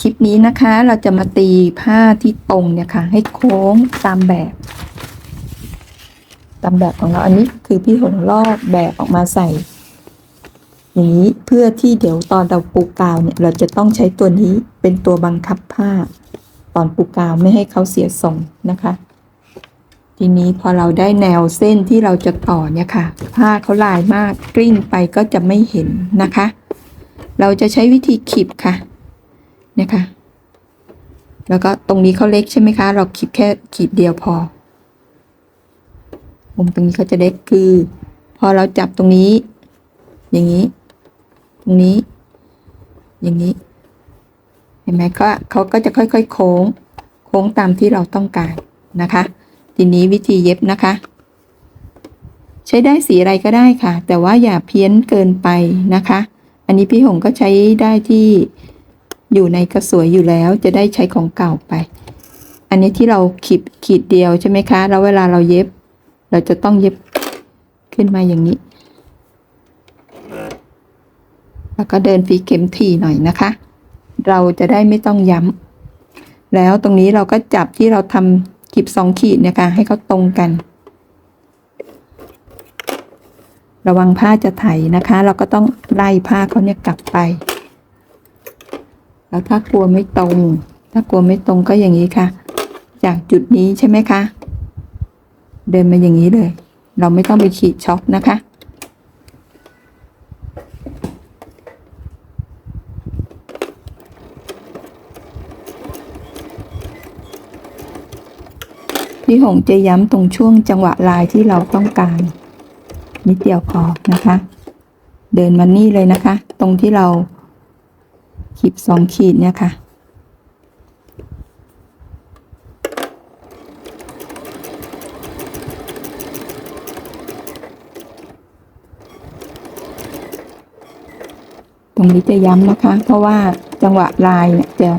คลิปนี้นะคะเราจะมาตีผ้าที่ตรงเนี่ยค่ะ ให้โค้งตามแบบ ตามแบบของเราอันนี้คือพี่หงลอกแบบออกมาใส่ อย่างนี้เพื่อที่เดี๋ยวตอนเราปูกาวเนี่ยเราจะต้องใช้ตัวนี้เป็นตัวบังคับผ้า ตอนปูกาวไม่ให้เขาเสียทรงนะคะ ทีนี้พอเราได้แนวเส้นที่เราจะต่อเนี่ยค่ะ ผ้าเขาลายมากกลิ้งไปก็จะไม่เห็นนะคะ เราจะใช้วิธีขีบค่ะ นี่ยค่ะแล้วก็ตรงนี้เขาเล็กใช่ไหมคะ เราขีดแค่ขีดเดียวพอ มุมตรงนี้เขาจะเล็กคือ พอเราจับตรงนี้ อย่างนี้ ตรงนี้ อย่างนี้ เห็นไหมก็เขาก็จะค่อยๆ โค้ง โค้งตามที่เราต้องการนะคะ ทีนี้วิธีเย็บนะคะใช้ได้สีอะไรก็ได้ค่ะ แต่ว่าอย่าเพี้ยนเกินไปนะคะ อันนี้พี่หงก็ใช้ได้ที่ อยู่ในกระสวยอยู่แล้วจะได้ใช้ของเก่าไป อันนี้ที่เราขีดขีดเดียวใช่ไหมคะ แล้วเวลาเราเย็บ เราจะต้องเย็บขึ้นมาอย่างนี้ แล้วก็เดินฝีเข็มถี่หน่อยนะคะ เราจะได้ไม่ต้องย้ำ แล้วตรงนี้เราก็จับที่เราทำขีดสองขีดเนี่ยค่ะให้เขาตรงกัน ระวังผ้าจะไถนะคะ เราก็ต้องไล่ผ้าเขาเนี่ยกลับไป แล้วถ้ากลัวไม่ตรง ถ้ากลัวไม่ตรงก็อย่างนี้ค่ะ จากจุดนี้ใช่ไหมคะ เดินมาอย่างนี้เลย เราไม่ต้องไปขีดช็อคนะคะพี่หงจะย้ำตรงช่วงจังหวะลายที่เราต้องการ นิดเดียวพอนะคะ เดินมานี่เลยนะคะ ตรงที่เรา ขีดสองขีดเนี่ยค่ะ ตรงนี้จะย้ำนะคะ เพราะว่าจังหวะลายเนี่ยจะ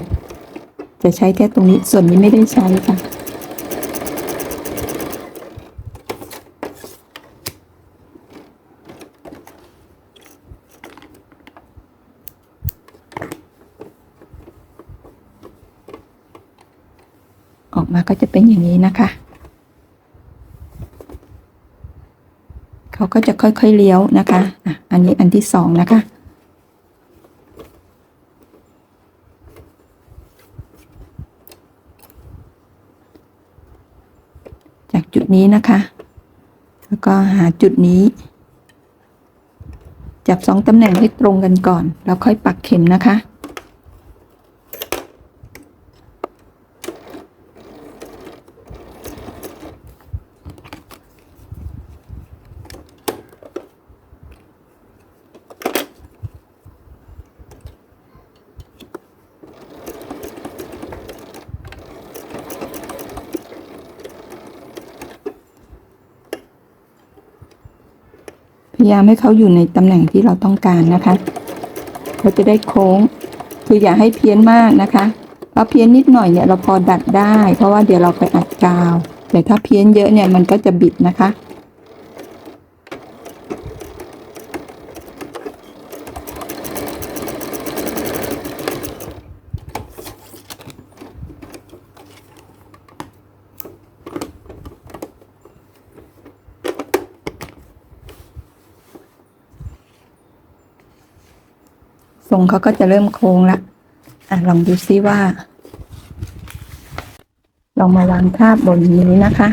จะใช้แค่ตรงนี้ส่วนนี้ไม่ได้ใช้ค่ะ ออกมาก็จะเป็นอย่างนี้นะคะ เขาก็จะค่อยๆเลี้ยวนะคะอะอันนี้อันที่สองนะคะจากจุดนี้นะคะ แล้วก็หาจุดนี้ จับสองตำแหน่งให้ตรงกันก่อน แล้วค่อยปักเข็มนะคะ พยายามให้เขาอยู่ในตำแหน่งที่เราต้องการนะคะเขาจะได้โค้ง คืออย่าให้เพี้ยนมากนะคะเพราะเพี้ยนนิดหน่อยเนี่ยเราพอดัดได้ เพราะว่าเดี๋ยวเราไปอัดกาว แต่ถ้าเพี้ยนเยอะเนี่ยมันก็จะบิดนะคะ ทรงเขาก็จะเริ่มโค้งละอะลองดูซิว่า ลองมาวางทาบบนนี้นะคะ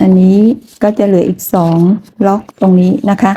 อันนี้ก็จะเหลืออีกสองล็อกตรงนี้นะคะ